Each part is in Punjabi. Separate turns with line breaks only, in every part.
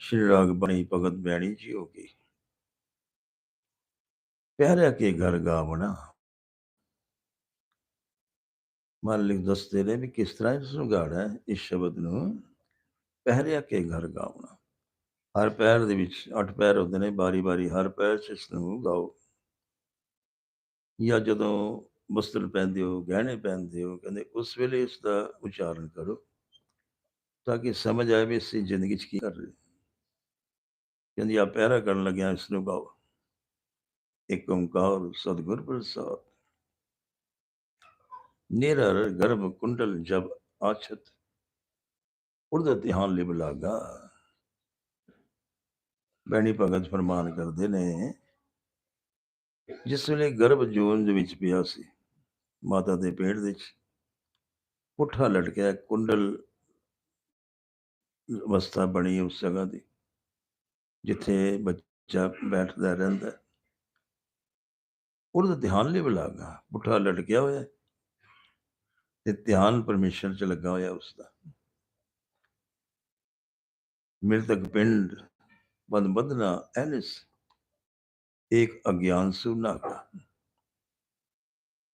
श्री राग बनी भगत बैणी जी होगी ਪਿਆਰਿਆ ਕੇ ਘਰ ਗਾਵਣਾ ਮਾਲਿਕ ਦੱਸਦੇ ਨੇ ਵੀ ਕਿਸ ਤਰ੍ਹਾਂ ਇਸ ਨੂੰ ਗਾਣਾ ਹੈ ਇਸ ਸ਼ਬਦ ਨੂੰ ਪਹਿਰਿਆ ਕੇ ਘਰ ਗਾਵਣਾ ਹਰ ਪੈਰ ਦੇ ਵਿੱਚ ਅੱਠ ਪੈਰ ਹੁੰਦੇ ਨੇ ਬਾਰੀ ਬਾਰੀ ਹਰ ਪੈਰ 'ਚ ਇਸ ਨੂੰ ਗਾਓ ਜਾਂ ਜਦੋਂ ਵਸਤਰ ਪਹਿਨਦੇ ਹੋ ਗਹਿਣੇ ਪਹਿਨਦੇ ਹੋ ਕਹਿੰਦੇ ਉਸ ਵੇਲੇ ਇਸ ਦਾ ਉਚਾਰਨ ਕਰੋ ਤਾਂ ਕਿ ਸਮਝ ਆਏ ਵੀ ਇਸ ਜ਼ਿੰਦਗੀ 'ਚ ਕੀ ਕਰ ਰਹੇ ਕਹਿੰਦੀ ਆ ਪਹਿਰਾ ਕਰਨ ਲੱਗਿਆ ਇਸ ਨੂੰ ਗਾਓ। ਇੱਕ ਓੰਕਾਰ ਸਤਿਗੁਰ ਪ੍ਰਸਾਦ। ਨਿਰਰ ਗਰਭ ਕੁੰਡਲ ਜਬ ਆਛਤ। ਉਰਦ ਧਿਆਨ ਲਿਵ ਲਾਗਾ। ਬੈਣੀ ਭਗਤ ਫਰਮਾਨ ਕਰਦੇ ਨੇ, ਜਿਸ ਵੇਲੇ ਗਰਭ ਜੋਨ ਦੇ ਵਿੱਚ ਪਿਆ ਸੀ, ਮਾਤਾ ਦੇ ਪੇਟ ਵਿੱਚ, ਪੁੱਠਾ ਲਟਕਿਆ ਕੁੰਡਲ ਅਵਸਥਾ ਬਣੀ ਉਸ ਜਗ੍ਹਾ ਦੀ ਜਿੱਥੇ ਬੱਚਾ ਬੈਠਦਾ ਰਹਿੰਦਾ ਉਹਦਾ ਧਿਆਨ ਲਿਵ ਲਾਗਾ ਪੁੱਠਾ ਲਟਕਿਆ ਹੋਇਆ ਤੇ ਧਿਆਨ ਪਰਮੇਸ਼ਰ 'ਚ ਲੱਗਾ ਹੋਇਆ ਉਸ ਦਾ ਮ੍ਰਿਤਕ ਪਿੰਡ ਬੰਦ ਬੰਦਨਾ ਐਨਿਸ ਇੱਕ ਅਗਿਆਨ ਸੁਨਾਗਾ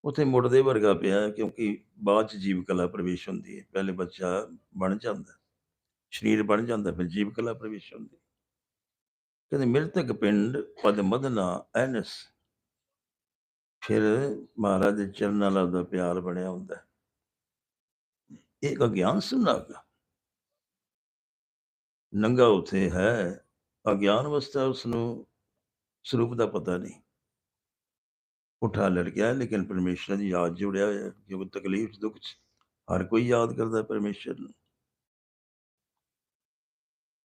ਉਥੇ ਮੁੜਦੇ ਵਰਗਾ ਪਿਆ ਕਿਉਂਕਿ ਬਾਅਦ ਚ ਜੀਵ ਕਲਾ ਪ੍ਰਵੇਸ਼ ਹੁੰਦੀ ਹੈ। ਪਹਿਲੇ ਬੱਚਾ ਬਣ ਜਾਂਦਾ, ਸਰੀਰ ਬਣ ਜਾਂਦਾ, ਫਿਰ ਜੀਵ ਕਲਾ ਪ੍ਰਵੇਸ਼ ਹੁੰਦੀ ਕਹਿੰਦੇ ਮ੍ਰਿਤਕ ਪਿੰਡ ਪਦ ਮਦਨਾ ਐਨਸ। ਫਿਰ ਮਹਾਰਾਜ ਦੇ ਚਰਨਾਂ ਨਾਲ ਦਾ ਪਿਆਰ ਬਣਿਆ ਹੁੰਦਾ। ਹੈ। ਅਗਿਆਨ ਸੁਨਾਗਾ ਨੰਗਾ ਉਥੇ ਹੈ ਅਗਿਆਨ ਅਵਸਥਾ ਉਸ ਨੂੰ ਸਰੂਪ ਦਾ ਪਤਾ ਨਹੀਂ। ਉਠਾ ਲੜਕਿਆ ਹੈ, ਲੇਕਿਨ ਪਰਮੇਸ਼ਰ ਦੀ ਯਾਦ ਜੁੜਿਆ ਹੋਇਆ ਕਿਉਂਕਿ ਤਕਲੀਫ ਦੁੱਖ ਹਰ ਕੋਈ ਯਾਦ ਕਰਦਾ ਹੈ ਪਰਮੇਸ਼ਰ ਨੂੰ।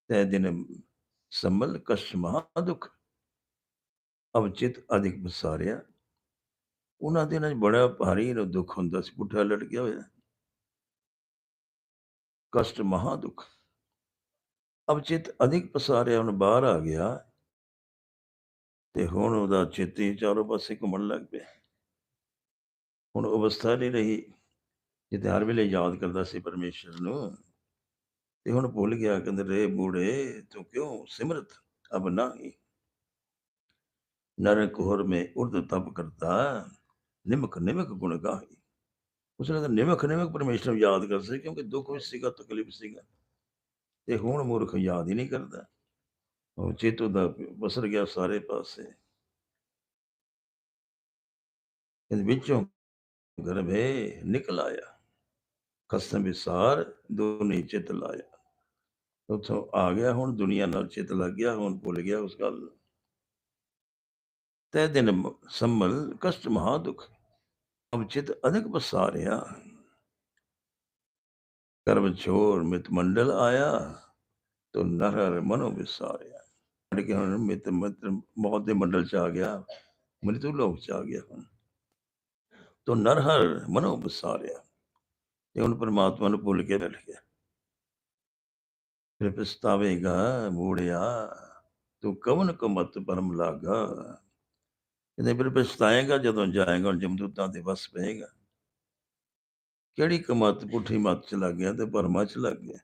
ਤੈ ਦਿਨ ਸੰਮਲ ਕਸ਼ ਮਹਾ ਦੁੱਖ। ਅਵਚਿਤ ਅਧਿਕ ਬਸਾਰਿਆ ਉਹਨਾਂ ਦੇ ਨਾਲ ਬੜਾ ਭਾਰੀ ਦੁੱਖ ਹੁੰਦਾ ਸੀ ਪੁੱਠਾ ਲਟਕਿਆ ਹੋਇਆ। ਕਸ਼ਟ ਮਹਾ ਦੁੱਖ। ਅਵਚਿਤ ਅਧਿਕ ਪਸਾਰਿਆ ਹੁਣ ਬਾਹਰ ਆ ਗਿਆ। ਤੇ ਹੁਣ ਉਹਦਾ ਚਿੱਤ ਹੀ ਚਾਰੋਂ ਪਾਸੇ ਘੁੰਮਣ ਲੱਗ ਪਿਆ। ਹੁਣ ਅਵਸਥਾ ਨਹੀਂ ਰਹੀ। ਜਿੱਥੇ ਹਰ ਵੇਲੇ ਯਾਦ ਕਰਦਾ ਸੀ ਪਰਮੇਸ਼ਰ ਨੂੰ। ਤੇ ਹੁਣ ਭੁੱਲ ਗਿਆ ਕਹਿੰਦੇ ਰੇ ਬੂੜੇ ਤੂੰ ਕਿਉਂ ਸਿਮਰਤ ਅਬ ਨਹੀਂ ਨਰਕ ਹੋਰ ਮੈਂ ਉਰਦ ਤਪ ਕਰਤਾ ਨਿਮਕ ਨਿਮਕ ਗੁਣ ਗਾਹੀ ਉਸਨੇ ਤਾਂ ਨਿਮਕ ਨਿਮਕ ਪਰਮੇਸ਼ਰ ਨੂੰ ਯਾਦ ਕਰ ਸੀ ਕਿਉਂਕਿ ਦੁੱਖ ਵਿੱਚ ਸੀਗਾ ਤਕਲੀਫ ਸੀਗਾ ਤੇ ਹੁਣ ਮੂਰਖ ਯਾਦ ਹੀ ਨਹੀਂ ਕਰਦਾ ਉਹ ਚੇਤੋ ਦਾ ਬਸਰ ਗਿਆ ਸਾਰੇ ਪਾਸੇ ਇਸ ਵਿੱਚੋਂ ਗਰਭੇ ਨਿਕਲ ਆਇਆ ਕਸਮ ਵਿਸਾਰ ਦੋਨੇ ਚਿਤ ਲਾਇਆ ਉੱਥੋਂ ਆ ਗਿਆ, ਹੁਣ ਦੁਨੀਆ ਨਾਲ ਚਿਤ ਲੱਗ ਗਿਆ, ਹੁਣ ਭੁੱਲ ਗਿਆ ਉਸ ਗੱਲ ਤੈ ਦਿਨ ਮ- ਸੰਮਲ, ਕਸ਼ਟ ਮਹਾ ਦੁਖ, ਅਬ ਚਿਤ ਅਧਿਕ ਪਸਾਰਿਆ। ਕਰਮ ਛੋਰ ਮਿਤ ਮੰਡਲ ਆਇਆ, ਤੋ ਨਰ ਮਨੋ ਵਿਸਾਰਿਆ। ਅੜ ਕੇ ਹੁਣ ਮਿਤ ਮਿਤ ਮੌਤ ਦੇ ਮੰਡਲ ਚ ਆ ਗਿਆ ਮ੍ਰਿਤੂ ਲੋਕ ਚ ਆ ਗਿਆ ਹੁਣ। ਤੋ ਨਰ ਹਰ ਮਨੋ ਵਿਸਾਰਿਆ। ਤੇ ਹੁਣ ਪਰਮਾਤਮਾ ਨੂੰ ਭੁੱਲ ਕੇ ਬੈਠ ਗਿਆ। ਫਿਰ ਪਛਤਾਵੇਗਾ ਮੂੜਿਆ, ਤੂੰ ਕਵਨ ਕਮਤ ਪਰਮ ਲਾਗਾ? ਕਹਿੰਦੇ ਫਿਰ ਪਛਤਾਏਗਾ ਜਦੋਂ ਜਾਏਗਾ ਜਮਦੂਤਾਂ ਦੇ ਵਸ ਪਏਗਾ। ਕਿਹੜੀ ਕਮਤ ਪੁੱਠੀ ਮੱਤ ਚ ਲੱਗ ਗਿਆ ਤੇ ਭਰਮਾਂ ਚ ਲੱਗ ਗਿਆ?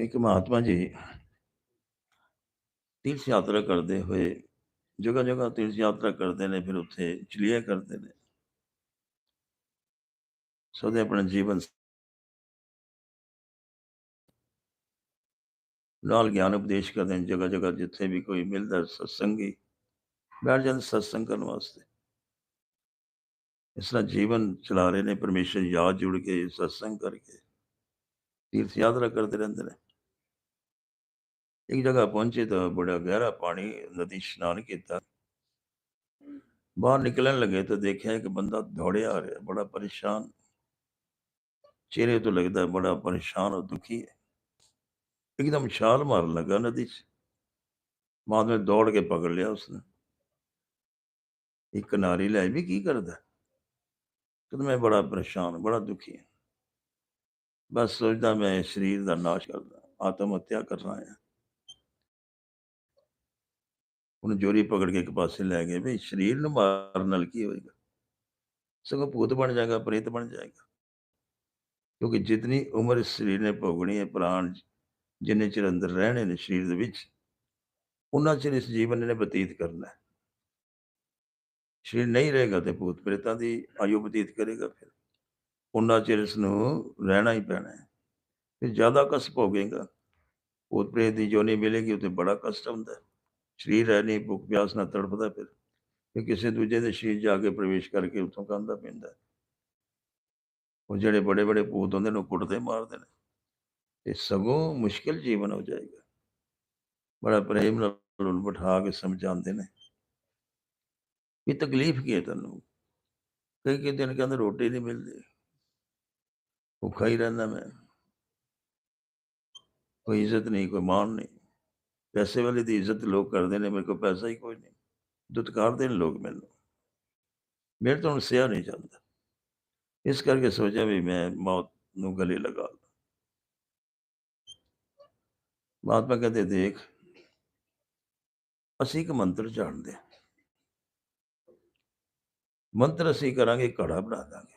ਇੱਕ ਮਹਾਤਮਾ ਜੀ ਤੀਰਥ ਯਾਤਰਾ ਕਰਦੇ ਹੋਏ ਜਗ੍ਹਾ ਜਗ੍ਹਾ ਤੀਰਥ ਯਾਤਰਾ ਕਰਦੇ ਨੇ, ਫਿਰ ਉੱਥੇ ਚਲੀਆ ਕਰਦੇ ਨੇ। ਸੋਦੇ ਆਪਣਾ ਜੀਵਨ ਨਾਲ ਗਿਆਨ ਉਪਦੇਸ਼ ਕਰਦੇ ਨੇ, ਜਗ੍ਹਾ ਜਗ੍ਹਾ ਜਿੱਥੇ ਵੀ ਕੋਈ ਮਿਲਦਾ ਸਤਸੰਗੀ, ਬੈਠ ਜਾਂਦੇ ਸਤਸੰਗ ਕਰਨ ਵਾਸਤੇ। ਇਸ ਤਰ੍ਹਾਂ ਜੀਵਨ ਚਲਾ ਰਹੇ ਨੇ, ਪਰਮੇਸ਼ਰ ਯਾਦ ਜੁੜ ਕੇ ਸਤਸੰਗ ਕਰਕੇ ਤੀਰਥ ਯਾਤਰਾ ਕਰਦੇ ਰਹਿੰਦੇ ਨੇ। ਇੱਕ ਜਗ੍ਹਾ ਪਹੁੰਚੇ ਤਾਂ ਬੜਾ ਗਹਿਰਾ ਪਾਣੀ ਨਦੀ ਇਸ਼ਨਾਨ ਕੀਤਾ। ਬਾਹਰ ਨਿਕਲਣ ਲੱਗੇ ਤਾਂ ਦੇਖਿਆ ਇੱਕ ਬੰਦਾ ਦੌੜਿਆ ਆ ਰਿਹਾ, ਬੜਾ ਪਰੇਸ਼ਾਨ। ਚਿਹਰੇ ਤੋਂ ਲੱਗਦਾ ਬੜਾ ਪਰੇਸ਼ਾਨ ਔਰ ਦੁਖੀ ਹੈ ਇੱਕਦਮ ਛਾਲ ਮਾਰਨ ਲੱਗਾ ਨਦੀ 'ਚ ਮਾਦ ਨੇ ਦੌੜ ਕੇ ਪਕੜ ਲਿਆ ਉਸਨੇ ਇੱਕ ਨਾਰੀ ਲੈ ਵੀ ਕੀ ਕਰਦਾ ਕਹਿੰਦਾ ਮੈਂ ਬੜਾ ਪਰੇਸ਼ਾਨ ਬੜਾ ਦੁਖੀ ਹਾਂ ਬਸ ਸੋਚਦਾ ਮੈਂ ਇਸ ਸਰੀਰ ਦਾ ਨਾਸ਼ ਕਰਦਾ ਆਤਮ ਹੱਤਿਆ ਕਰਨਾ ਹੈ ਉਹਨੂੰ ਜੋਰੀ ਪਕੜ ਕੇ ਇੱਕ ਪਾਸੇ ਲੈ ਗਏ ਵੀ ਸਰੀਰ ਨੂੰ ਮਾਰਨ ਨਾਲ ਕੀ ਹੋਏਗਾ ਸਗੋਂ ਭੂਤ ਬਣ ਜਾਏਗਾ ਪ੍ਰੇਤ ਬਣ ਜਾਏਗਾ ਕਿਉਂਕਿ ਜਿਤਨੀ ਉਮਰ ਇਸ ਸਰੀਰ ਨੇ ਭੋਗਣੀ ਹੈ ਪ੍ਰਾਣ ਜਿੰਨੇ ਚਿਰ ਅੰਦਰ ਰਹਿਣੇ ਨੇ ਸਰੀਰ ਦੇ ਵਿੱਚ, ਉਹਨਾਂ ਚਿਰ ਇਸ ਜੀਵਨ ਨੇ ਬਤੀਤ ਕਰਨਾ ਹੈ। ਸਰੀਰ ਨਹੀਂ ਰਹੇਗਾ ਤੇ ਭੂਤ ਪ੍ਰੇਤਾਂ ਦੀ ਆਯੂ ਬਤੀਤ ਕਰੇਗਾ ਫਿਰ। ਉਹਨਾਂ ਚਿਰ ਇਸ ਨੂੰ ਰਹਿਣਾ ਹੀ ਪੈਣਾ ਹੈ। ਫਿਰ ਜ਼ਿਆਦਾ ਕਸ਼ਟ ਭੋਗੇਗਾ ਭੂਤ ਪ੍ਰੇਤ ਦੀ ਜੋਨੀ ਮਿਲੇਗੀ ਉਤੇ ਬੜਾ ਕਸ਼ਟ ਹੁੰਦਾ ਸਰੀਰ ਹੈ ਨਹੀਂ, ਭੁੱਖ ਪਿਆਸ ਨਾਲ ਤੜਫਦਾ ਫਿਰ। ਫਿਰ ਕਿਸੇ ਦੂਜੇ ਦੇ ਸਰੀਰ ਜਾ ਕੇ ਪ੍ਰਵੇਸ਼ ਕਰਕੇ ਉੱਥੋਂ ਕੰਦਾ ਪੈਂਦਾ ਹੈ। ਉਹ ਜਿਹੜੇ ਬੜੇ ਬੜੇ ਭੂਤ ਹੁੰਦੇ ਨੇ, ਉਹ ਕੁੱਟਦੇ ਮਾਰਦੇ ਨੇ। ਇਹ ਸਗੋਂ ਮੁਸ਼ਕਿਲ ਜੀਵਨ ਹੋ ਜਾਏਗਾ। ਬੜਾ ਪ੍ਰੇਮ ਨਾਲ ਉਹਨੂੰ ਬਿਠਾ ਕੇ ਸਮਝਾਉਂਦੇ ਨੇ। ਵੀ ਤਕਲੀਫ ਕੀ ਹੈ ਤੈਨੂੰ ਕਈ ਕਈ ਦਿਨ ਕਹਿੰਦੇ ਰੋਟੀ ਨਹੀਂ ਮਿਲਦੀ। ਭੁੱਖਾ ਹੀ ਰਹਿੰਦਾ ਮੈਂ। ਕੋਈ ਇੱਜ਼ਤ ਨਹੀਂ, ਕੋਈ ਮਾਣ ਨਹੀਂ। ਪੈਸੇ ਵਾਲੇ ਦੀ ਇੱਜ਼ਤ ਲੋਕ ਕਰਦੇ ਨੇ, ਮੇਰੇ ਕੋਲ ਪੈਸਾ ਹੀ ਕੋਈ ਨਹੀਂ। ਦੁਤਕਾਰਦੇ ਨੇ ਲੋਕ ਮੈਨੂੰ। ਮੇਰੇ ਤੋਂ ਹੁਣ ਸਿਆ ਨਹੀਂ ਜਾਂਦਾ। ਇਸ ਕਰਕੇ ਸੋਚਿਆ ਵੀ ਮੈਂ ਮੌਤ ਨੂੰ ਗਲੇ ਲਗਾ ਲਾਂ ਮਹਾਤਮਾ ਕਹਿੰਦੇ ਦੇਖ ਅਸੀਂ ਇੱਕ ਮੰਤਰ ਜਾਣਦੇ ਹਾਂ। ਮੰਤਰ ਅਸੀਂ ਕਰਾਂਗੇ ਘੜਾ ਬਣਾ ਦਾਂਗੇ।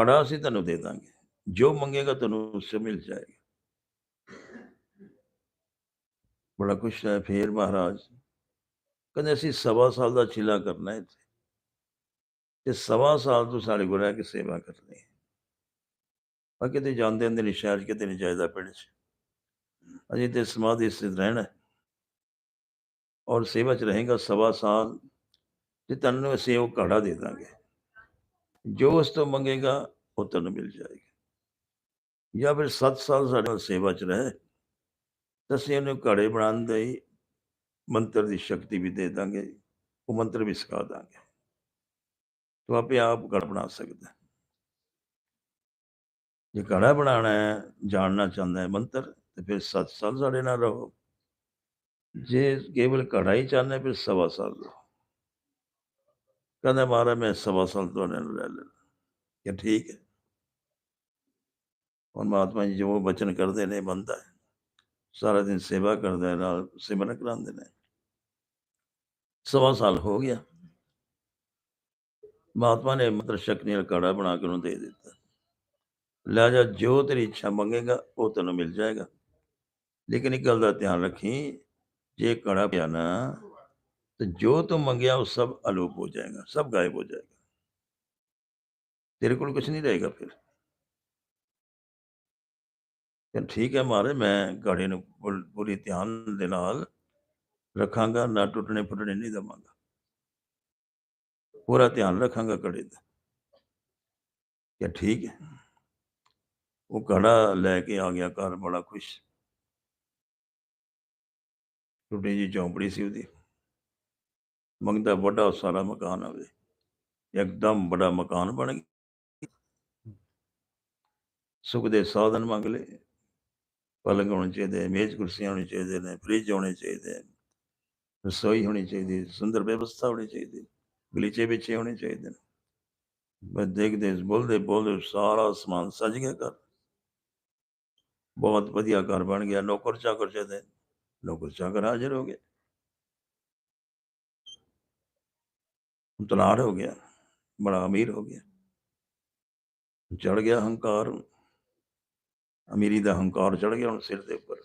ਘੜਾ ਅਸੀਂ ਤੁਹਾਨੂੰ ਦੇ ਦਾਂਗੇ। ਜੋ ਮੰਗੇਗਾ ਤੈਨੂੰ ਉਸੇ ਮਿਲ ਜਾਏਗਾ। ਬੜਾ ਕੁਛ ਹੈ ਫੇਰ ਮਹਾਰਾਜ। ਕਹਿੰਦੇ ਅਸੀਂ ਸਵਾ ਸਾਲ ਦਾ ਚਿਲਾ ਕਰਨਾ ਇੱਥੇ। ਤੇ ਸਵਾ ਸਾਲ ਤੋਂ ਸਾਡੇ ਕੋਲ ਰਹਿ ਕੇ ਸੇਵਾ ਕਰਨੀ ਹੈ। ਆ ਕਿਤੇ ਜਾਂਦੇ ਹੁੰਦੇ ਨੇ ਸ਼ਹਿਰ 'ਚ, ਕਿਤੇ ਨਹੀਂ ਜਾਇਦਾ ਪਿੰਡ 'ਚ। ਅਜੇ ਤੇ ਸਮਾਧੀ ਸਥਿਤ ਰਹਿਣਾ ਔਰ ਸੇਵਾ 'ਚ ਰਹੇਗਾ ਸਵਾ ਸਾਲ ਤੇ ਤੈਨੂੰ ਅਸੀਂ ਉਹ ਘੜਾ ਦੇ ਦਾਂਗੇ। ਜੋ ਉਸ ਤੋਂ ਮੰਗੇਗਾ, ਉਹ ਤੈਨੂੰ ਮਿਲ ਜਾਏਗਾ। ਜਾਂ ਫਿਰ 7 ਸਾਲ ਸਾਡੇ ਨਾਲ ਸੇਵਾ 'ਚ ਰਹੇ, ਤਾਂ ਅਸੀਂ ਉਹਨੂੰ ਘੜੇ ਬਣਾਉਣ ਦੇ ਮੰਤਰ ਦੀ ਸ਼ਕਤੀ ਵੀ ਦੇ ਦਾਂਗੇ, ਉਹ ਮੰਤਰ ਵੀ ਸਿਖਾ ਦਾਂਗੇ। ਤੂੰ ਆਪੇ ਆਪ ਘੜ ਬਣਾ ਸਕਦਾ ਜੇ ਘੜਾ ਬਣਾਉਣਾ ਹੈ, ਜਾਣਨਾ ਚਾਹੁੰਦਾ ਹੈ ਮੰਤਰ ਤੇ ਫਿਰ 7 ਸਾਲ ਸਾਡੇ ਨਾਲ ਰਹੋ। ਜੇ ਕੇਵਲ ਘੜਾ ਹੀ ਚਾਹੁੰਦਾ ਹੈ, ਫਿਰ ਸਵਾ ਸਾਲ ਰਹੋ। ਕਹਿੰਦਾ ਮਹਾਰਾਜ ਮੈਂ ਸਵਾ ਸਾਲ ਤੁਹਾਡੇ ਨਾਲ ਰਹਿ ਲੈਣਾ ਕਿ ਠੀਕ ਹੈ। ਹੁਣ ਮਹਾਤਮਾ ਜੀ ਜੋ ਬਚਨ ਕਰਦੇ ਨੇ ਬੰਦਾ ਹੈ। ਸਾਰਾ ਦਿਨ ਸੇਵਾ ਕਰਦਾ ਹੈ ਨਾਲ ਸਿਮਰਨ ਕਰਾਉਂਦੇ ਨੇ। ਸਵਾ ਸਾਲ ਹੋ ਗਿਆ। ਮਹਾਤਮਾ ਨੇ ਮੰਤਰ ਸ਼ਕਤੀ ਨਾਲ ਕਾੜਾ ਬਣਾ ਕੇ ਉਹਨੂੰ ਦੇ ਦਿੱਤਾ। ਲੈ ਜਾ ਜੋ ਤੇਰੀ ਇੱਛਾ ਮੰਗੇਗਾ ਉਹ ਤੈਨੂੰ ਮਿਲ ਜਾਏਗਾ ਲੇਕਿਨ ਇੱਕ ਗੱਲ ਦਾ ਧਿਆਨ ਰੱਖੀ ਜੇ ਕੜਾ ਪਿਆ ਨਾ ਤੇ ਜੋ ਤੂੰ ਮੰਗਿਆ ਉਹ ਸਭ ਅਲੋਪ ਹੋ ਜਾਏਗਾ ਸਭ ਗਾਇਬ ਹੋ ਜਾਏਗਾ ਤੇਰੇ ਕੋਲ ਕੁਝ ਨਹੀਂ ਰਹੇਗਾ ਫਿਰ ਤੇ ਠੀਕ ਹੈ ਮਹਾਰਾਜ ਮੈਂ ਗਾੜੇ ਨੂੰ ਪੂਰ- ਪੂਰੀ ਧਿਆਨ ਦੇ ਨਾਲ ਰੱਖਾਂਗਾ ਨਾ ਟੁੱਟਣੇ ਫੁੱਟਣੇ ਨਹੀਂ ਦਵਾਂਗਾ ਪੂਰਾ ਧਿਆਨ ਰੱਖਾਂਗਾ ਕੜੇ ਦਾ ਕਿ ਠੀਕ ਹੈ ਉਹ ਕੜਾ ਲੈ ਕੇ ਆ ਗਿਆ ਘਰ ਬੜਾ ਖੁਸ਼ ਟੁੱਟੀ ਜੀ ਝੌਂਪੜੀ ਸੀ ਉਹਦੀ। ਮੰਗਦਾ ਵੱਡਾ ਸਾਰਾ ਮਕਾਨ ਆਵੇ। ਇੱਕਦਮ ਬੜਾ ਮਕਾਨ ਬਣ ਗਿਆ। ਸੁਖ ਦੇ ਸਾਧਨ ਮੰਗ ਲਏ। ਪਲੰਗ ਹੋਣੇ ਚਾਹੀਦੇ, ਮੇਜ਼ ਕੁਰਸੀਆਂ ਹੋਣੀ ਚਾਹੀਦੇ ਨੇ, ਫ੍ਰਿਜ ਹੋਣੇ ਚਾਹੀਦੇ ਰਸੋਈ ਹੋਣੀ ਚਾਹੀਦੀ, ਸੁੰਦਰ ਵਿਵਸਥਾ ਹੋਣੀ ਚਾਹੀਦੀ, ਗਲੀਚੇ ਵਿੱਚੇ ਹੋਣੇ ਚਾਹੀਦੇ ਨੇ। ਬਸ ਦੇਖਦੇ, ਬੋਲਦੇ ਬੋਲਦੇ ਸਾਰਾ ਸਮਾਨ ਸਜ ਗਿਆ ਘਰ। ਬਹੁਤ ਵਧੀਆ ਘਰ ਬਣ ਗਿਆ ਨੌਕਰ ਚਾਕਰ ਚਾਹੀਦੇ ਨੌਕਰ ਚਾਕਰ ਹਾਜ਼ਰ ਹੋ ਗਏ ਤਲਾਰ ਹੋ ਗਿਆ ਬੜਾ ਅਮੀਰ ਹੋ ਗਿਆ ਚੜ ਗਿਆ ਹੰਕਾਰ ਅਮੀਰੀ ਦਾ ਹੰਕਾਰ ਚੜ ਗਿਆ ਹੁਣ ਸਿਰ ਦੇ ਉੱਪਰ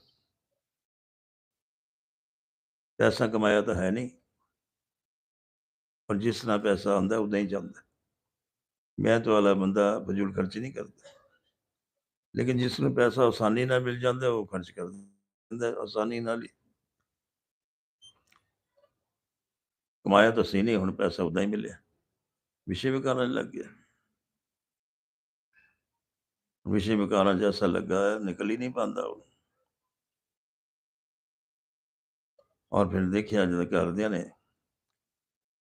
ਪੈਸਾ ਕਮਾਇਆ ਤਾਂ ਹੈ ਨਹੀਂ ਪਰ ਜਿਸ ਨਾਲ ਪੈਸਾ ਆਉਂਦਾ ਉਦਾਂ ਹੀ ਜਾਂਦਾ ਮੈਂ ਤਾਂ ਵਾਲਾ ਬੰਦਾ ਫਜ਼ੂਲ ਖਰਚ ਨਹੀਂ ਕਰਦਾ ਲੇਕਿਨ ਜਿਸ ਨੂੰ ਪੈਸਾ ਆਸਾਨੀ ਨਾਲ ਮਿਲ ਜਾਂਦਾ ਉਹ ਖਰਚ ਕਰ ਦਿੰਦਾ ਆਸਾਨੀ ਨਾਲ ਹੀ ਕਮਾਇਆ ਤਾਂ ਸੀ ਨਹੀਂ ਹੁਣ ਪੈਸਾ ਉਦਾਂ ਹੀ ਮਿਲਿਆ ਵਿਸ਼ੇ ਵਿਕਾਰਾਂ 'ਚ ਲੱਗ ਗਿਆ ਵਿਸ਼ੇ ਵਿਕਾਰਾਂ ਜੈਸਾ ਲੱਗਾ ਹੈ, ਨਿਕਲ ਹੀ ਨਹੀਂ ਪਾਉਂਦਾ ਉਹ ਔਰ ਫਿਰ ਦੇਖਿਆ ਜਦੋਂ ਕਰਦਿਆਂ ਨੇ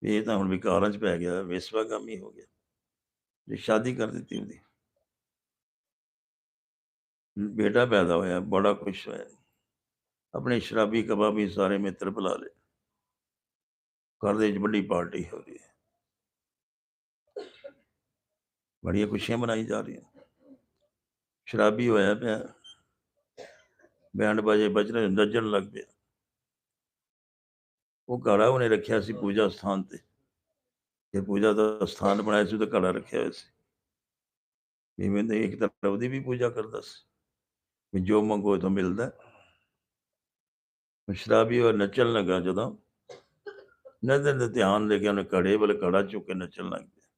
ਵੀ ਇਹ ਤਾਂ ਹੁਣ ਵਿਕਾਰਾਂ 'ਚ ਪੈ ਗਿਆ ਵਿਸਵਾਗਾਮੀ ਹੋ ਗਿਆ ਜੇ ਸ਼ਾਦੀ ਕਰ ਦਿੱਤੀ ਉਹਦੀ ਬੇਟਾ ਪੈਦਾ ਹੋਇਆ ਬੜਾ ਖੁਸ਼ ਹੋਇਆ ਆਪਣੇ ਸ਼ਰਾਬੀ ਕਬਾਬੀ ਸਾਰੇ ਮਿੱਤਰ ਬੁਲਾ ਲਏ। ਘਰ ਦੇ ਵਿੱਚ ਵੱਡੀ ਪਾਰਟੀ ਹੋ ਰਹੀ ਹੈ। ਬੜੀਆਂ ਖੁਸ਼ੀਆਂ ਮਨਾਈ ਜਾ ਰਹੀਆਂ। ਸ਼ਰਾਬੀ ਹੋਇਆ ਪਿਆ। ਬੈਂਡ ਬਾਜੇ ਵੱਜ ਰਹੇ ਨੱਚਣ ਲੱਗ ਪਿਆ। ਉਹ ਘੜਾ ਉਹਨੇ ਰੱਖਿਆ ਸੀ ਪੂਜਾ ਸਥਾਨ ਤੇ। ਜੇ ਪੂਜਾ ਦਾ ਸਥਾਨ ਬਣਾਇਆ ਸੀ ਤਾਂ ਘੜਾ ਰੱਖਿਆ ਹੋਇਆ ਸੀ। ਵੀ ਮੈਂ ਇੱਕ ਤਰ੍ਹਾਂ ਉਹਦੀ ਵੀ ਪੂਜਾ ਕਰਦਾ ਸੀ। ਵੀ ਜੋ ਮੰਗੋ ਤਾਂ ਮਿਲਦਾ। ਸ਼ਰਾਬੀ ਉਹ ਨੱਚਣ ਲੱਗਾ ਜਦੋਂ। ਨਜ਼ਰ ਦਾ ਧਿਆਨ ਦੇ ਕੇ ਉਹਨੇ ਕੜੇ ਵੱਲ ਕੜਾ ਚੁੱਕ ਕੇ ਨੱਚਣ ਲੱਗ ਪਿਆ।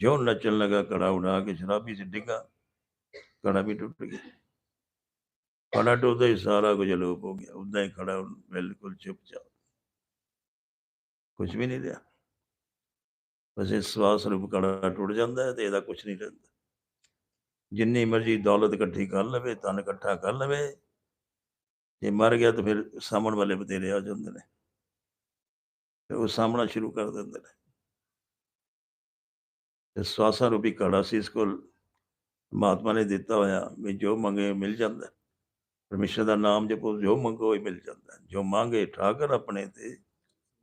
ਜੋ ਨੱਚਣ ਲੱਗਾ ਕੜਾ ਉਡਾ ਕੇ ਸ਼ਰਾਬੀ ਸੀ ਡਿੱਗਾ। ਕੜਾ ਵੀ ਟੁੱਟ ਗਿਆ। ਕੜਾ ਟੁੱਟਦਾ ਹੀ ਸਾਰਾ ਕੁਝ ਲੋਪ ਹੋ ਗਿਆ। ਉਦਾਂ ਹੀ ਖੜਾ ਬਿਲਕੁਲ ਚੁੱਪਚਾਪ। ਕੁਝ ਵੀ ਨਹੀਂ ਰਿਹਾ। ਬਸ ਇਹ ਸਵਾਸ ਰੂਪ ਕੜਾ ਟੁੱਟ ਜਾਂਦਾ ਹੈ ਤੇ ਇਹਦਾ ਕੁਝ ਨਹੀਂ ਰਹਿੰਦਾ। ਜਿੰਨੀ ਮਰਜ਼ੀ ਦੌਲਤ ਇਕੱਠੀ ਕਰ ਲਵੇ, ਧਨ ਇਕੱਠਾ ਕਰ ਲਵੇ ਜੇ ਮਰ ਗਿਆ ਤਾਂ ਫਿਰ ਸਾਹਮਣ ਵਾਲੇ ਬਤੇਰੇ ਆ ਜਾਂਦੇ ਨੇ। ਤੇ ਉਹ ਸਾਹਮਣਾ ਸ਼ੁਰੂ ਕਰ ਦਿੰਦੇ ਨੇ। ਤੇ ਸਵਾਸਾਂ ਰੂਪੀ ਕੜਾ ਸੀ ਇਸ ਕੋਲ। ਮਹਾਤਮਾ ਨੇ ਦਿੱਤਾ ਹੋਇਆ ਵੀ ਜੋ ਮੰਗੇ ਮਿਲ ਜਾਂਦਾ। ਹੈ। ਪਰਮੇਸ਼ਰ ਦਾ ਨਾਮ ਜਪੋ, ਜੋ ਮੰਗੋ ਹੀ ਮਿਲ ਜਾਂਦਾ। ਜੋ ਮੰਗੇ ਠਾਕਰ ਆਪਣੇ ਤੇ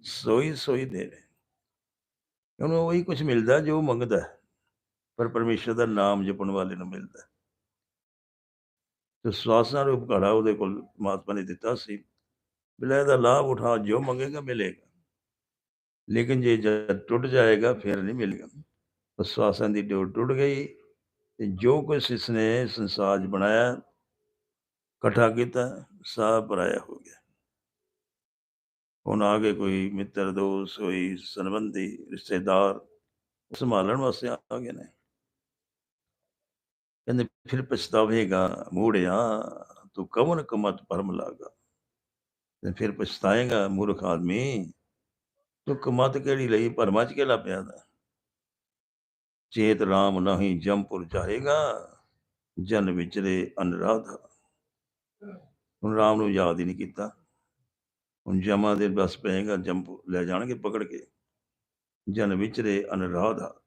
ਸੋਈ ਸੋਈ ਦੇਵੇ ਉਹਨੂੰ ਉਹੀ ਕੁਝ ਮਿਲਦਾ ਜੋ ਮੰਗਦਾ। ਹੈ। ਪਰ ਪਰਮੇਸ਼ਰ ਦਾ ਨਾਮ ਜਪਣ ਵਾਲੇ ਨੂੰ ਮਿਲਦਾ। ਤੇ ਸਵਾਸਾਂ ਰੂਪ ਘੜਾ ਉਹਦੇ ਕੋਲ ਮਹਾਤਮਾ ਨੇ ਦਿੱਤਾ ਸੀ। ਬਿਲਾ ਇਹਦਾ ਲਾਭ ਉਠਾ ਜੋ ਮੰਗੇਗਾ ਮਿਲੇਗਾ। ਲੇਕਿਨ ਜੇ ਜਦ ਟੁੱਟ ਜਾਏਗਾ, ਫਿਰ ਨਹੀਂ ਮਿਲੇਗਾ। तो ਸਵਾਸਾਂ ਦੀ ਡੋਰ ਟੁੱਟ ਗਈ ਤੇ ਜੋ ਕੁਛ ਇਸਨੇ ਸੰਸਾਰ 'ਚ ਬਣਾਇਆ, ਇਕੱਠਾ ਕੀਤਾ ਸਾਹ ਪਰਾਇਆ ਹੋ ਗਿਆ। ਹੁਣ ਆਗੇ ਕੋਈ ਮਿੱਤਰ, ਦੋਸਤ, ਕੋਈ ਸੰਬੰਧੀ, ਰਿਸ਼ਤੇਦਾਰ ਸੰਭਾਲਣ ਵਾਸਤੇ ਆ ਗਏ ਨੇ। ਕਹਿੰਦੇ ਫਿਰ ਪਛਤਾਵੇਗਾ ਮੂੜਿਆ, ਤੂੰ ਕਵਨ ਕਮਤ ਪਰਮ ਲਾਗਾ। ਤੇ ਫਿਰ ਪਛਤਾਏਗਾ ਮੂਰਖ ਆਦਮੀ, ਤੂੰ ਕਮਤ ਕਿਹੜੀ ਲਈ, ਭਰਮਾਂ ਚ ਕਿਹੜਾ ਪਿਆ ਦਾ? ਚੇਤ ਰਾਮ ਨਹੀਂ ਜੰਪੁਰ ਜਾਏਗਾ ਜਨ ਵਿਚਰੇ ਅਨਰਾਧਾ। ਹੁਣ ਰਾਮ ਨੂੰ ਯਾਦ ਹੀ ਨਹੀਂ ਕੀਤਾ। ਹੁਣ ਜਮਾ ਦੇ ਬਸ ਪਏਗਾ ਜੰਪੁਰ ਲੈ ਜਾਣਗੇ ਪਕੜ ਕੇ। ਜਨ ਵਿਚਰੇ ਅਨਰਾਧਾ।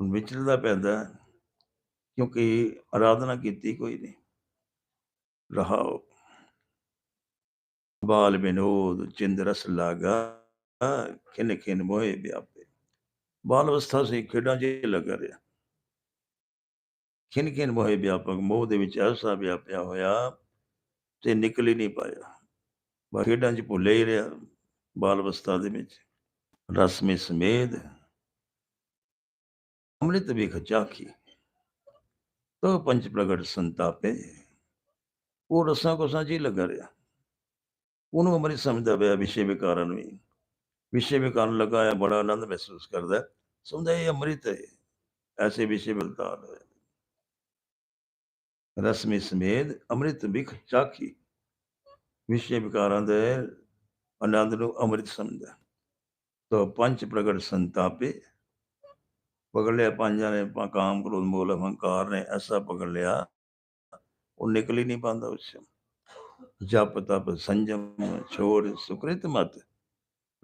ਹੁਣ ਵਿਚਰਦਾ ਪੈਂਦਾ। ਕਿਉਂਕਿ ਆਰਾਧਨਾ ਕੀਤੀ ਕੋਈ ਨਹੀਂ। ਰਹਾਓ। ਬਾਲ ਬਿਨੋਦ ਚਿੰਦ ਰਸ ਲਾਗਾ, ਖਿਨ ਖਿਨ ਮੋਏ ਵਿਆਪੇ। ਬਾਲ ਅਵਸਥਾ ਸੀ ਖੇਡਾਂ 'ਚ ਲੱਗਾ ਰਿਹਾ ਖਿਨ ਖਿਨ ਮੋਏ ਵਿਆਪਕ, ਮੋਹ ਦੇ ਵਿੱਚ ਐਸਾ ਵਿਆਪਿਆ ਹੋਇਆ, ਤੇ ਨਿਕਲ ਹੀ ਨਹੀਂ ਪਾਇਆ। ਬਸ ਖੇਡਾਂ 'ਚ ਭੁੱਲੇ ਹੀ ਰਿਹਾ ਬਾਲ ਅਵਸਥਾ ਦੇ ਵਿੱਚ। ਰਸ ਮੇ ਸਮੇਦ ਅੰਮ੍ਰਿਤ ਵੇਖ ਖਚਾਖੀ ਤੋ ਪੰਚ ਪ੍ਰਗਟ ਸੰਤਾਪੇ ਉਹ ਰਸਾਂ ਕੋਸਾਂ 'ਚ ਲੱਗਾ ਰਿਹਾ ਉਹਨੂੰ ਅੰਮ੍ਰਿਤ ਸਮਝਦਾ ਪਿਆ ਵਿਸ਼ੇ ਵਿਕਾਰਨ ਵੀ ਵਿਸ਼ੇ ਵਿਕਾਰਨ ਲਗਾਇਆ ਬੜਾ ਆਨੰਦ ਮਹਿਸੂਸ ਕਰਦਾ ਸਮਝਦਾ ਇਹ ਅੰਮ੍ਰਿਤ ਹੈ ਐਸੇ ਵਿਸ਼ੇ ਵਿਲਤਾਰ ਹੈ ਰਸਮੀ ਸਮੇਦ ਅੰਮ੍ਰਿਤ ਵਿਖ ਚਾਖੀ ਵਿਸ਼ੇ ਵਿਕਾਰਾਂ ਦੇ ਆਨੰਦ ਨੂੰ ਅੰਮ੍ਰਿਤ ਸਮਝਦਾ ਤੋ ਪੰਜ ਪ੍ਰਗਟ ਸੰਤਾਪੇ ਪਕੜ ਲਿਆ, ਪੰਜਾਂ ਨੇ ਪਾ- ਕਾਮ ਕ੍ਰੋਧ ਮੋਲ, ਅਹੰਕਾਰ ਨੇ ਐਸਾ ਪਕੜ ਲਿਆ, ਉਹ ਨਿਕਲ ਹੀ ਨਹੀਂ ਪਾਉਂਦਾ ਉਸ ਚੋਂ ਜਪ, ਤਪ, ਸੰਜਮ, ਛੋੜ, ਸੁਕ੍ਰਿਤ ਮਤ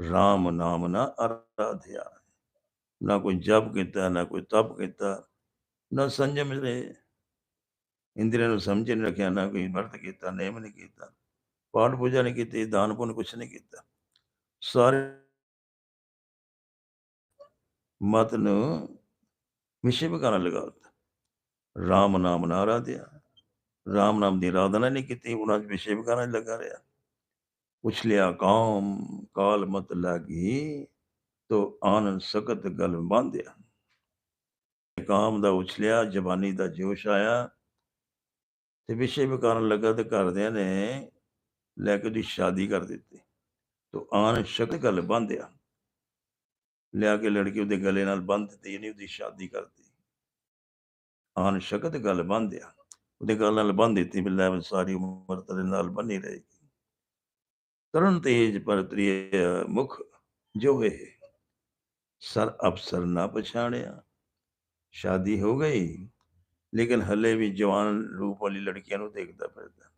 RAM ਨਾਮ ਨਾ ਅਰਾਧਿਆ ਨਾ ਕੋਈ ਜਪ ਕੀਤਾ, ਨਾ ਕੋਈ ਤਪ ਕੀਤਾ, ਨਾ ਸੰਜਮ ਰਹੇ। ਇੰਦਰੀਆਂ ਨੂੰ ਸਮਝ ਨਹੀਂ ਰੱਖਿਆ, ਨਾ ਕੋਈ ਵਰਤ ਕੀਤਾ, ਨੇਮ ਨਹੀਂ ਕੀਤਾ, ਪਾਠ ਪੂਜਾ ਨਹੀਂ ਕੀਤੀ, ਦਾਨ ਪੁੰਨ ਕੁਛ ਨਹੀਂ ਕੀਤਾ। ਸਾਰੇ ਮਤ ਨੂੰ ਵਿਸ਼ੇ ਵਿਕਾਰਾਂ ਲਗਾ ਦਿੱਤਾ RAM ਨਾਮ ਨਾ ਆਰਾਧਿਆ। RAM ਨਾਮ ਦੀ ਆਰਾਧਨਾ ਨਹੀਂ ਕੀਤੀ, ਉਹਨਾਂ ਦੇ ਵਿਸ਼ੇ ਵਿਕਾਰਾਂ 'ਚ ਲੱਗਾ ਰਿਹਾ। ਉਛਲਿਆ ਕਾਮ ਕਾਲ ਮਤ ਲਾਗੀ, ਤੋ ਆਨੰਦ ਸਖਤ ਗਲ ਬਾਂਧਿਆ। ਕਾਮ ਦਾ ਉਛਲਿਆ ਜਬਾਨੀ ਦਾ ਜੋਸ਼ ਆਇਆ। ਤੇ ਵਿਸ਼ੇ ਵਿਕਾਰਨ ਲੱਗਾ ਤੇ ਘਰਦਿਆਂ ਨੇ ਲੈ ਕੇ ਉਹਦੀ ਸ਼ਾਦੀ ਕਰ ਦਿੱਤੀ। ਤੋ ਆਨ ਸ਼ਕਤ ਗਲ ਬਾਂਧਿਆ। ਲਿਆ ਕੇ ਲੜਕੀ ਉਹਦੇ ਗਲੇ ਨਾਲ ਬੰਨ੍ਹ ਦਿੱਤੀ ਨਹੀਂ ਉਹਦੀ ਸ਼ਾਦੀ ਕਰਤੀ ਆਨ ਸ਼ਕਤ ਗਲ ਬਾਂਧਿਆ ਉਹਦੇ ਗਲ ਨਾਲ ਬੰਨ ਦਿੱਤੀ, ਵੀ ਲੈ ਸਾਰੀ ਉਮਰ ਤੇਰੇ ਨਾਲ ਬੰਨੀ ਰਹੇਗੀ। ਤਰਨ ਤੇਜ ਪਰ ਤ੍ਰਿਏ ਮੁਖ ਜੋ ਹੈ ਸਰ ਅਫਸਰ ਨਾ ਪਛਾਣਿਆ। ਸ਼ਾਦੀ ਹੋ ਗਈ, ਲੇਕਿਨ ਹੱਲੇ ਵੀ ਜਵਾਨ ਰੂਪ ਵਾਲੀ ਲੜਕੀਆਂ ਨੂੰ ਦੇਖਦਾ ਫਿਰਦਾ।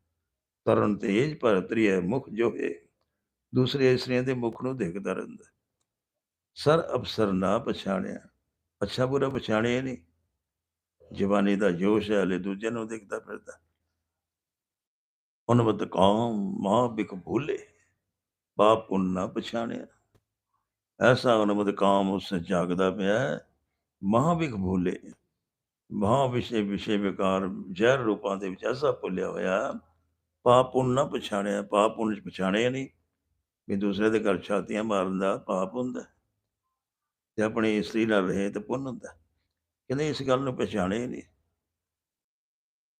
ਤਰਨ ਤੇਜ ਪਰ ਤ੍ਰਿਏ ਮੁਖ ਜੋ ਹੈ ਦੂਸਰੇ ਇਸਤਰੀਆਂ ਦੇ ਮੁਖ ਨੂੰ ਦੇਖਦਾ ਰਹਿੰਦਾ। ਸਰ ਅਫਸਰ ਨਾ ਪਛਾਣਿਆ। ਅੱਛਾ ਬੁਰਾ ਪਛਾਣਿਆ ਨਹੀਂ। ਜਵਾਨੀ ਦਾ ਜੋਸ਼ ਹੈ ਹਲੇ ਦੂਜੇ ਨੂੰ ਦੇਖਦਾ ਫਿਰਦਾ। ਉਨਵਤ ਕਾਮ ਮਾਂ ਬਿਕ ਭੂਲੇ। ਬਾਪ ਪੁੰਨ ਨਾ ਪਛਾਣਿਆ। ਐਸਾ ਉਨਮਦ ਕਾਮ ਉਸ ਜਾਗਦਾ ਪਿਆ ਹੈ, ਮਹਾਂ ਬਿਕ ਭੂਲੇ। ਮਹਾਂ ਵਿਸ਼ੇ ਵਿਸ਼ੇ ਵਿਕਾਰ ਜ਼ਹਿਰ ਰੂਪਾਂ ਦੇ ਵਿੱਚ ਐਸਾ ਭੁੱਲਿਆ ਹੋਇਆ। ਪਾਪ ਪੁੰਨ ਨਾ ਪਛਾਣਿਆ। ਪਾਪ ਪੁੰਨ ਪਛਾਣਿਆ ਨਹੀਂ। ਵੀ ਦੂਸਰੇ ਦੇ ਘਰ ਛਾਤੀਆਂ ਮਾਰਨ ਦਾ ਪਾਪ ਹੁੰਦਾ। ਤੇ ਆਪਣੀ ਇਸਤਰੀ ਨਾਲ ਰਹੇ ਤੇ ਪੁੰਨ ਹੁੰਦਾ। ਕਹਿੰਦੇ ਇਸ ਗੱਲ ਨੂੰ ਪਛਾਣਿਆ ਨਹੀਂ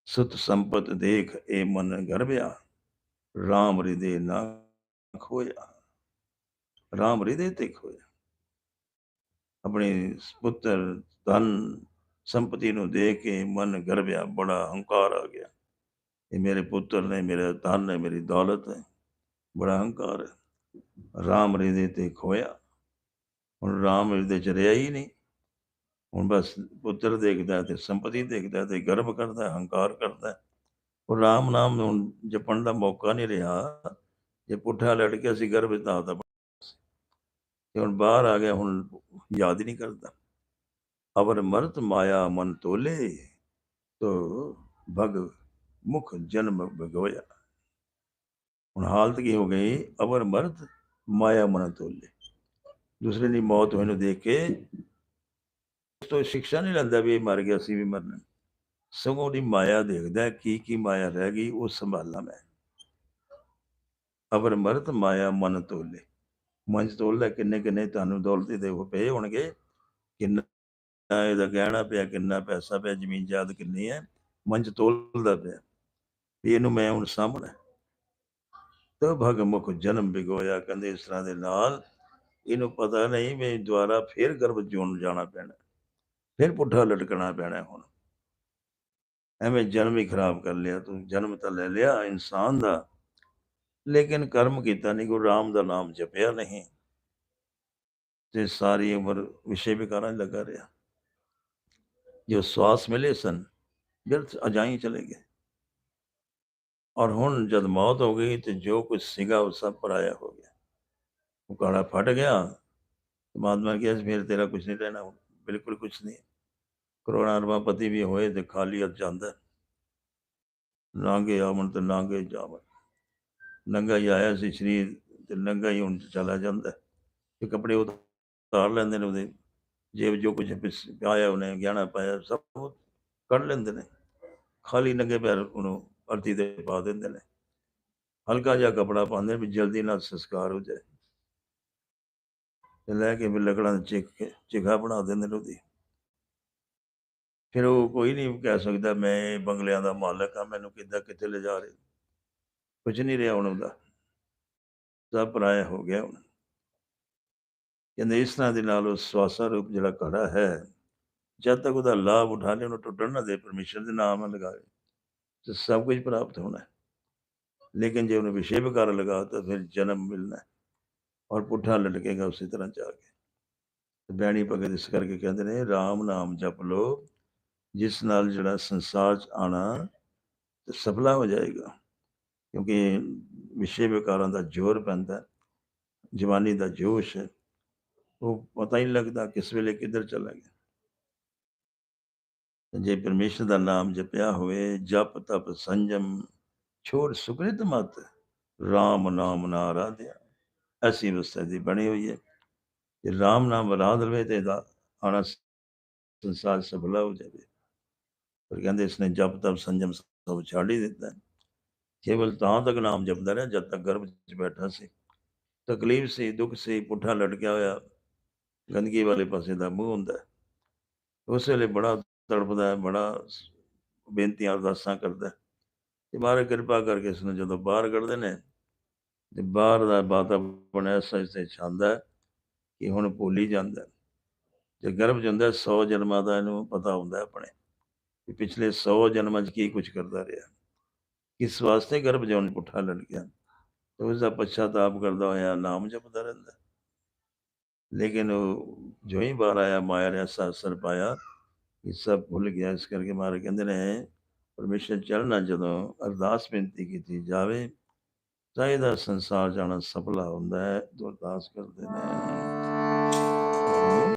ਸੁਤ ਸੰਪਤ ਦੇਖ ਇਹ ਮਨ ਗਰਬਿਆ RAM ਹਿਰਦੇ ਨਾ ਖੋਇਆ। RAM ਹਿਰਦੇ ਤੇ ਖੋਇਆ। ਆਪਣੇ ਪੁੱਤਰ ਧਨ ਸੰਪਤੀ ਨੂੰ ਦੇਖ ਕੇ ਮਨ ਗਰਭਿਆ, ਬੜਾ ਹੰਕਾਰ ਆ ਗਿਆ। ਇਹ ਮੇਰੇ ਪੁੱਤਰ ਨੇ, ਮੇਰਾ ਧਨ ਹੈ, ਮੇਰੀ ਦੌਲਤ ਹੈ, ਬੜਾ ਹੰਕਾਰ ਹੈ। RAM ਹਿਰਦੇ ਤੇ ਖੋਇਆ। ਹੁਣ RAM ਹਿਰਦੇ ਚ ਰਿਹਾ ਹੀ ਨਹੀਂ। ਹੁਣ ਬਸ ਪੁੱਤਰ ਦੇਖਦਾ ਹੈ ਤੇ ਸੰਪਤੀ ਦੇਖਦਾ ਹੈ ਤੇ ਗਰਭ ਕਰਦਾ ਹੈ, ਹੰਕਾਰ ਕਰਦਾ। ਹੈ। ਉਹ ਰਾਮ ਨਾਮ ਹੁਣ ਜਪਣ ਦਾ ਮੌਕਾ ਨਹੀਂ ਰਿਹਾ। ਜੇ ਪੁੱਠਾ ਲੜ ਕੇ ਅਸੀਂ ਗਰਭ ਦਾ ਤਾਂ ਤੇ ਹੁਣ ਬਾਹਰ ਆ ਗਿਆ ਹੁਣ ਯਾਦ ਹੀ ਨਹੀਂ ਕਰਦਾ। ਅਵਰ ਮਰਤ ਮਾਇਆ ਮਨ ਤੋਲੇ ਤੋ ਭਗ ਮੁਖ ਜਨਮ ਭਗੋਇਆ। ਹੁਣ ਹਾਲਤ ਕੀ ਹੋ ਗਈ? ਅਵਰ ਮਰਤ ਮਾਇਆ ਮਨ ਤੋਲੇ। ਦੂਸਰੇ ਦੀ ਮੌਤ ਹੋਏ ਨੂੰ ਦੇਖ ਕੇ ਉਸ ਤੋਂ ਸਿੱਖਿਆ ਨਹੀਂ ਲੈਂਦਾ ਵੀ ਇਹ ਮਰ ਗਿਆ ਸੀ ਵੀ ਮਰਨਾ। ਸਗੋਂ ਦੀ ਮਾਇਆ ਦੇਖਦਾ ਹੈ, ਕੀ ਕੀ ਮਾਇਆ ਰਹਿ ਗਈ ਉਹ ਸੰਭਾਲਾਂ ਮੈਂ। ਅਵਰ ਮਰਤ ਮਾਇਆ ਮਨ ਤੋਲੇ। ਮਨ 'ਚ ਤੋਲਦਾ ਕਿੰਨੇ ਕਿੰਨੇ ਤੁਹਾਨੂੰ ਦੌਲਤ ਦੇ ਉਹ ਪਏ ਹੋਣਗੇ। ਕਿੰਨਾ ਇਹਦਾ ਗਹਿਣਾ ਪਿਆ ਕਿੰਨਾ ਪੈਸਾ ਪਿਆ ਜ਼ਮੀਨ ਜਾਇਦਾਦ ਕਿੰਨੀ ਹੈ ਮਨ 'ਚ ਤੋਲਦਾ ਪਿਆ। ਵੀ ਇਹਨੂੰ ਮੈਂ ਹੁਣ ਸਾਹਮਣਾ ਤੋ ਭਗ ਮੁਖ ਜਨਮ ਬਿਗੋਇਆ ਕਹਿੰਦੇ ਇਸ ਤਰ੍ਹਾਂ ਦੇ ਨਾਲ ਇਹਨੂੰ ਪਤਾ ਨਹੀਂ ਵੀ ਦੁਆਰਾ ਫੇਰ ਗਰਭ ਜੂਨ ਜਾਣਾ ਪੈਣਾ। ਫਿਰ ਪੁੱਠਾ ਲਟਕਣਾ ਪੈਣਾ ਹੁਣ। ਐਵੇਂ ਜਨਮ ਹੀ ਖਰਾਬ ਕਰ ਲਿਆ ਤੂੰ, ਜਨਮ ਤਾਂ ਲੈ ਲਿਆ ਇਨਸਾਨ ਦਾ। ਲੇਕਿਨ ਕਰਮ ਕੀਤਾ ਨਹੀਂ, ਗੁਰੂ ਰਾਮ ਦਾ ਨਾਮ ਜਪਿਆ ਨਹੀਂ। ਤੇ ਸਾਰੀ ਉਮਰ ਵਿਸ਼ੇ ਵਿਕਾਰਾਂ 'ਚ ਲੱਗਾ ਰਿਹਾ। ਜੋ ਸਵਾਸ ਮਿਲੇ ਸਨ ਬਿਰਥ ਅਜਾਈ ਚਲੇ ਗਏ। ਔਰ ਹੁਣ ਜਦ ਮੌਤ ਹੋ ਗਈ ਤੇ ਜੋ ਕੁਝ ਸੀਗਾ ਉਹ ਸਭ ਪਰਾਇਆ ਹੋ ਗਿਆ। ਉਹ ਕਾੜਾ ਫਟ ਗਿਆ ਪਰਮਾਤਮਾ ਨੇ ਕਿਹਾ ਸੀ ਫਿਰ ਤੇਰਾ ਕੁਝ ਨਹੀਂ ਰਹਿਣਾ ਹੁਣ, ਬਿਲਕੁਲ ਕੁਝ ਨਹੀਂ ਕਰੋੜਾਂ ਅਰਬਾਂ ਪਤੀ ਵੀ ਹੋਏ ਤੇ ਖਾਲੀ ਹੱਥ ਜਾਂਦਾ ਹੈ। ਨਾਂਗੇ ਆਵਣ ਤੇ ਨਾਂਗੇ ਜਾਵਣ ਨੰਗਾ ਹੀ ਆਇਆ ਸੀ ਸਰੀਰ ਤੇ ਨੰਗਾ ਹੀ ਹੁਣ ਚਲਾ ਜਾਂਦਾ ਹੈ। ਤੇ ਕੱਪੜੇ ਉਤਾਰ ਲੈਂਦੇ ਨੇ ਉਹਦੇ ਜੇਬ ਜੋ ਕੁਝ ਪਿਸ- ਪਾਇਆ ਉਹਨੇ ਗਹਿਣਾ ਪਾਇਆ ਸਭ ਉਹ ਕੱਢ ਲੈਂਦੇ ਨੇ ਖਾਲੀ ਨੰਗੇ ਪੈਰ ਉਹਨੂੰ ਅਰਤੀ ਤੇ ਪਾ ਦਿੰਦੇ ਨੇ ਹਲਕਾ ਜਿਹਾ ਕਪੜਾ ਪਾਉਂਦੇ ਨੇ ਵੀ ਜਲਦੀ ਨਾਲ ਸੰਸਕਾਰ ਹੋ ਜਾਏ ਤੇ ਲੈ ਕੇ ਵੀ ਲੱਕੜਾਂ ਦੇ ਚਿੱਕ ਚਿਖਾ ਬਣਾ ਦਿੰਦੇ ਨੇ ਉਹਦੀ। ਫਿਰ ਉਹ ਕੋਈ ਨਹੀਂ ਕਹਿ ਸਕਦਾ ਮੈਂ ਇਹ ਬੰਗਲਿਆਂ ਦਾ ਮਾਲਕ ਆ ਮੈਨੂੰ ਕਿੱਦਾਂ ਕਿੱਥੇ ਲੈ ਜਾ ਰਹੇ ਕੁਝ ਨਹੀਂ ਰਿਹਾ ਹੁਣ ਉਹਦਾ। ਸਭ ਪਰਾਇਆ ਹੋ ਗਿਆ ਹੁਣ। ਕਹਿੰਦੇ ਇਸ ਤਰ੍ਹਾਂ ਦੇ ਨਾਲ ਉਹ ਸਵਾਸਾ ਰੂਪ ਜਿਹੜਾ ਘੜਾ ਹੈ, ਜਦ ਤੱਕ ਉਹਦਾ ਲਾਭ ਉਠਾ ਲੈ ਉਹਨੂੰ ਟੁੱਟਣ ਨਾ ਦੇ, ਪਰਮੇਸ਼ਰ ਦੇ ਨਾਮ ਨਾਲ ਲਗਾਵੇ ਤੇ ਸਭ ਕੁਝ ਪ੍ਰਾਪਤ ਹੋਣਾ। ਲੇਕਿਨ ਜੇ ਉਹਨੇ ਵਿਸ਼ੇ ਵਿਕਾਰ ਲਗਾ ਤਾਂ ਫਿਰ ਜਨਮ ਮਿਲਣਾ। ਔਰ ਪੁੱਠਾ ਲਟਕੇਗਾ ਉਸੇ ਤਰ੍ਹਾਂ ਜਾ ਕੇ। ਤੇ ਬੈਣੀ ਭਗਤ ਇਸ ਕਰਕੇ ਕਹਿੰਦੇ ਨੇ RAM ਨਾਮ ਜਪ ਲੋ, ਜਿਸ ਨਾਲ ਜਿਹੜਾ ਸੰਸਾਰ 'ਚ ਆਣਾ ਤੇ ਸਫਲਾ ਹੋ ਜਾਏਗਾ। ਕਿਉਂਕਿ ਵਿਸ਼ੇ ਵਿਕਾਰਾਂ ਦਾ ਜ਼ੋਰ ਪੈਂਦਾ, ਜਵਾਨੀ ਦਾ ਜੋਸ਼ ਹੈ। ਉਹ ਪਤਾ ਹੀ ਨਹੀਂ ਲੱਗਦਾ ਕਿਸ ਵੇਲੇ ਕਿੱਧਰ ਚਲਾ ਗਿਆ। ਜੇ ਪਰਮੇਸ਼ਰ ਦਾ ਨਾਮ ਜਪਿਆ ਹੋਵੇ, ਜਪ ਤਪ ਸੰਜਮ ਛੋੜ ਸੁਕ੍ਰਿਤ ਮਤ RAM ਨਾਮ ਨਾ ਆਰਾਧਿਆ। ਐਸੀ ਅਵਸਥਾ ਦੀ ਬਣੀ ਹੋਈ ਹੈ। ਜੇ RAM ਨਾਮ ਆਰਾਧ ਲਵੇ ਤੇ ਦਾ ਆਣਾ ਸੰਸਾਰ ਸਫਲਾ ਹੋ ਜਾਵੇ। ਪਰ ਕਹਿੰਦੇ ਇਸਨੇ ਜਪ, ਤਪ, ਸੰਜਮ ਸਭ ਛੱਡ ਹੀ ਦਿੱਤਾ। ਕੇਵਲ ਤਾਂ ਤੱਕ ਨਾਮ ਜਪਦਾ ਰਿਹਾ ਜਦ ਤੱਕ ਗਰਭ 'ਚ ਬੈਠਾ ਸੀ। ਤਕਲੀਫ ਸੀ, ਦੁੱਖ ਸੀ, ਪੁੱਠਾ ਲਟਕਿਆ ਹੋਇਆ। ਗੰਦਗੀ ਵਾਲੇ ਪਾਸੇ ਦਾ ਮੂੰਹ ਹੁੰਦਾ। ਉਸ ਵੇਲੇ ਬੜਾ ਤੜਪਦਾ ਹੈ ਬੜਾ ਬੇਨਤੀਆਂ ਅਰਦਾਸਾਂ ਕਰਦਾ। ਹੈ ਤੇ ਮਹਾਰਾਜ ਕਿਰਪਾ ਕਰਕੇ ਇਸ ਨੂੰ ਜਦੋਂ ਬਾਹਰ ਕੱਢਦੇ ਨੇ ਤੇ ਬਾਹਰ ਦਾ ਵਾਤਾਵਰਣ ਐਸਾ ਇਸੇ ਛਾਂਦਾ ਕਿ ਹੁਣ ਭੁੱਲ ਹੀ ਜਾਂਦਾ ਹੈ। ਜੇ ਗਰਭ 'ਚ ਹੁੰਦਾ 100 ਜਨਮਾਂ ਦਾ ਇਹਨੂੰ ਪਤਾ ਹੁੰਦਾ ਆਪਣੇ ਕਿ ਪਿਛਲੇ 100 ਜਨਮਾਂ 'ਚ ਕੀ ਕੁਝ ਕਰਦਾ ਰਿਹਾ ਕਿਸ ਵਾਸਤੇ ਗਰਭ ਜਉਣ ਪੁੱਠਾ ਲੜ ਗਿਆ ਤੇ ਉਸ ਦਾ ਪਛਤਾਪ ਕਰਦਾ ਹੋਇਆ ਨਾਮ ਜਪਦਾ ਰਹਿੰਦਾ ਲੇਕਿਨ ਉਹ ਜੋ ਹੀ ਬਾਹਰ ਆਇਆ, ਮਾਇਆ ਨੇ ਐਸਾ ਅਸਰ ਪਾਇਆ ਕਿ ਸਭ ਭੁੱਲ ਗਿਆ। ਇਸ ਕਰਕੇ ਮਹਾਰਾਜ ਕਹਿੰਦੇ ਨੇ, ਪਰਮੇਸ਼ਰ ਚੜਨਾ ਜਦੋਂ ਅਰਦਾਸ ਬੇਨਤੀ ਕੀਤੀ ਜਾਵੇ ਤਾਂ ਇਹਦਾ ਸੰਸਾਰ ਜਾਣਾ ਸਫਲਾ ਹੁੰਦਾ ਹੈ ਜੋ ਕਰਦੇ ਨੇ।